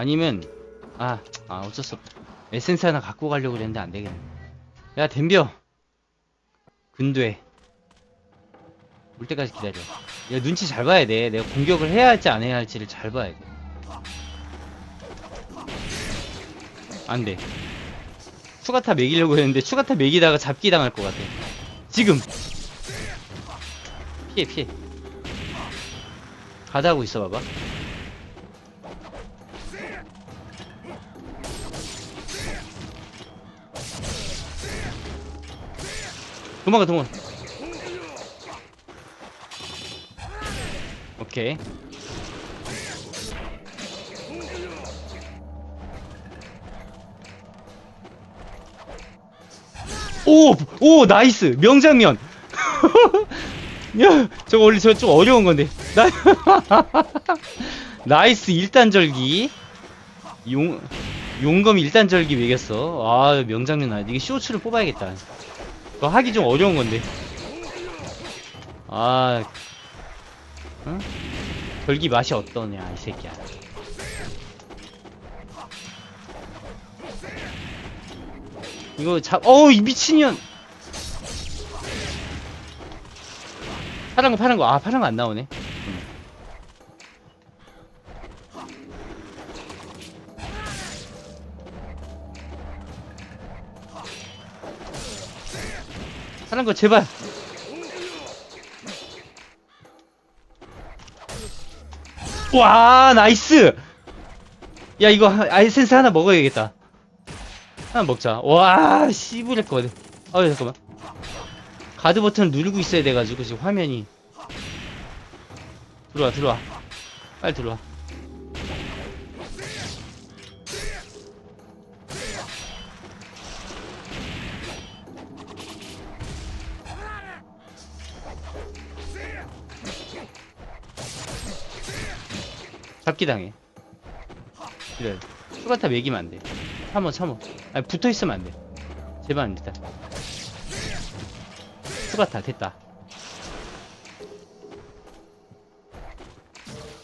아니면 아, 아 어쩔 수 없다. 에센스 하나 갖고 가려고 그랬는데 안 되겠네. 야 덤벼. 근돼. 올 때까지 기다려. 야 눈치 잘 봐야 돼. 내가 공격을 해야 할지 안 해야 할지를 잘 봐야 돼. 안 돼. 추가타 매기려고 했는데 추가타 매기다가 잡기 당할 것 같아. 지금. 피해 피해. 가다하고 있어 봐봐. 도망가 도망가. 오케이. 오! 오! 나이스! 명장면! 야, 저거 원래 저 좀 어려운 건데. 나, 나이스 일단절기. 용, 용검 일단절기 매겼어. 아, 명장면 아니. 이게 쇼츠를 뽑아야겠다. 그거 하기 좀 어려운 건데. 아, 응? 절기 맛이 어떠냐, 이 새끼야. 이거 잡, 어우, 이 미친년! 파란 거, 파란 거. 아, 파란 거 안 나오네. 음. 파란 거, 제발! 와, 나이스! 야, 이거, 하- 아이센스 하나 먹어야겠다. 하나 먹자. 와, 씨부릴 거거든. 어, 잠깐만. 가드 버튼을 누르고 있어야 돼가지고 지금 화면이 들어와 들어와 빨리 들어와 잡기 당해. 그래. 추가타 매기면 안 돼. 참어 참어. 아니 붙어 있으면 안 돼. 제발 안 됐다 추가타 됐다.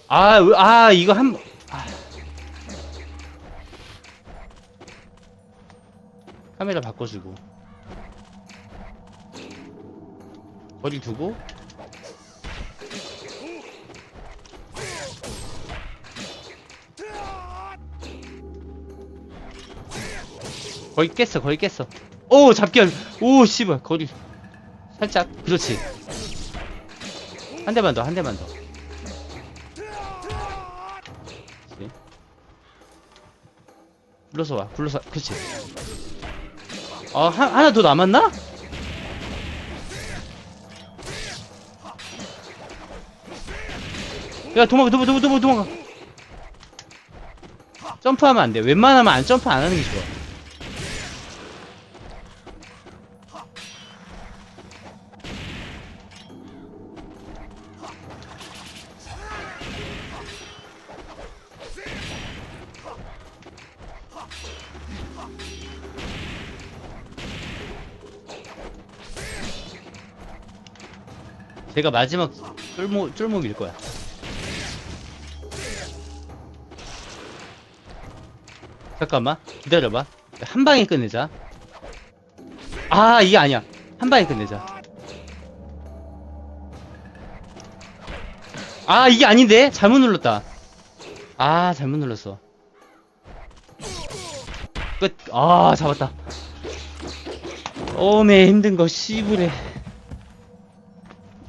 아, 으- 아 이거 한 번- 아. 카메라 바꿔주고. 거리 두고 거의 깼어 거의 깼어. 오 잡결 오 씨발 거리. 살짝. 그렇지. 한 대만 더 한 대만 더. 그렇지. 불러서 와 불러서 그렇지. 아 하, 하나 더 남았나? 야 도망가 도망가 도망가 도망가. 점프하면 안돼. 웬만하면 안 점프 안 하는 게 좋아 제가 마지막 쫄모 쫄모일 거야. 잠깐만 기다려봐. 한 방에 끝내자. 아 이게 아니야. 한 방에 끝내자. 아 이게 아닌데 잘못 눌렀다. 아 잘못 눌렀어. 끝. 아 잡았다. 어메 힘든 거 씨부래.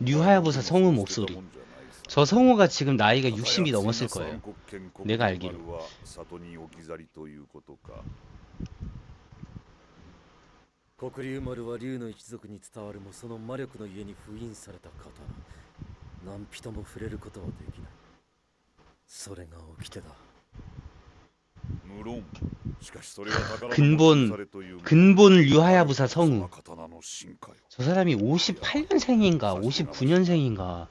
류하야부사 성우 목소리 저 성우가 지금 나이가 60이 넘었을 거예요 내가 알기로. 里に置き去りということか黒龍丸は龍の一族に伝わるもその魔力の家に封印された刀何人も触れることはできないそれが掟だ 근본 근본 류하야부사 성우. 저 사람이 58년생인가 59년생인가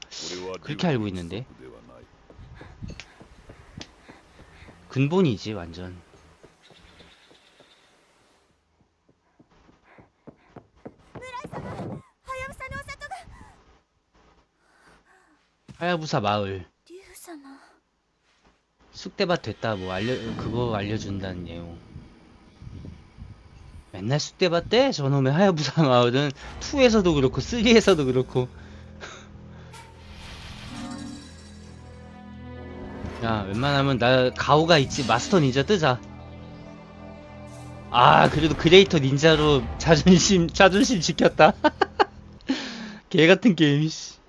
그렇게 알고 있는데? 근본이지 완전. 하야부사 마을. 쑥대밭 됐다 뭐 알려 그거 알려준다는 내용. 맨날 쑥대밭 때 저놈의 하야부사 마을은 2에서도 그렇고 3에서도 그렇고. 야 웬만하면 나 가오가 있지. 마스터 닌자 뜨자. 아 그래도 그레이터 닌자로 자존심 자존심 지켰다. 개같은 게임 씨